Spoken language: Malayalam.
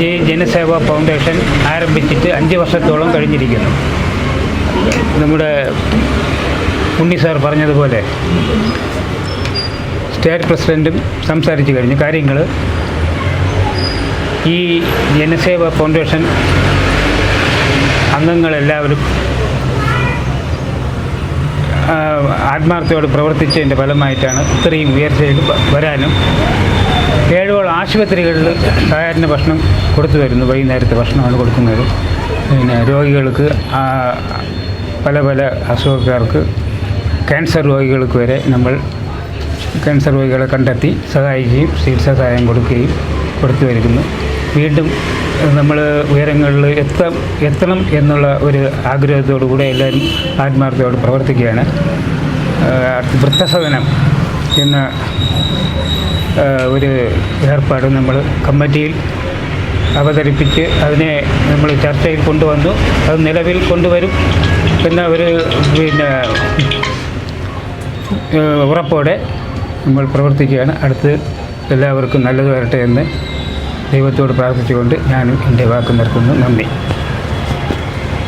വിജയ് ജനസേവ ഫൗണ്ടേഷൻ ആരംഭിച്ചിട്ട് അഞ്ച് വർഷത്തോളം കഴിഞ്ഞിരിക്കുന്നു. നമ്മുടെ ഉണ്ണി സാർ പറഞ്ഞതുപോലെ സ്റ്റേറ്റ് പ്രസിഡന്റും സംസാരിച്ചു കഴിഞ്ഞു. കാര്യങ്ങൾ ഈ ജനസേവ ഫൗണ്ടേഷൻ അംഗങ്ങളെല്ലാവരും ആത്മാർത്ഥയോട് പ്രവർത്തിച്ചതിന്റെ ഫലമായിട്ടാണ് ഇത്രയും ഉയർച്ചയിൽ വരാനും. ഏഴോളം ആശുപത്രികളിൽ സാധാരണ ഭക്ഷണം കൊടുത്തു വരുന്നു. വൈകുന്നേരത്തെ ഭക്ഷണമാണ് കൊടുക്കുന്നത്. പിന്നെ രോഗികൾക്ക് പല പല അസുഖക്കാർക്ക് ക്യാൻസർ രോഗികൾക്ക് വരെ നമ്മൾ ക്യാൻസർ രോഗികളെ കണ്ടെത്തി സഹായിക്കുകയും ചികിത്സാ സഹായം കൊടുക്കുകയും കൊടുത്തു വരുന്നു. വീണ്ടും നമ്മൾ ഉയരങ്ങളിൽ എത്താം എത്തണം എന്നുള്ള ഒരു ആഗ്രഹത്തോടു കൂടെ എല്ലാവരും ആത്മാർത്ഥയോട് പ്രവർത്തിക്കുകയാണ്. വൃത്തസദനം എന്ന ഒരു ഏർപ്പാട് നമ്മൾ കമ്മിറ്റിയിൽ അവതരിപ്പിച്ച് അതിനെ നമ്മൾ ചർച്ചയിൽ കൊണ്ടുവന്നു. അത് നിലവിൽ കൊണ്ടുവരും പിന്നെ ഒരു പിന്നെ ഉറപ്പോടെ നമ്മൾ പ്രവർത്തിക്കുകയാണ്. അടുത്ത് എല്ലാവർക്കും നല്ലത് വരട്ടെ എന്ന് ദൈവത്തോട് പ്രാർത്ഥിച്ചുകൊണ്ട് ഞാനും എന്റെ വാക്ക് നിർത്തുന്നു. നന്ദി.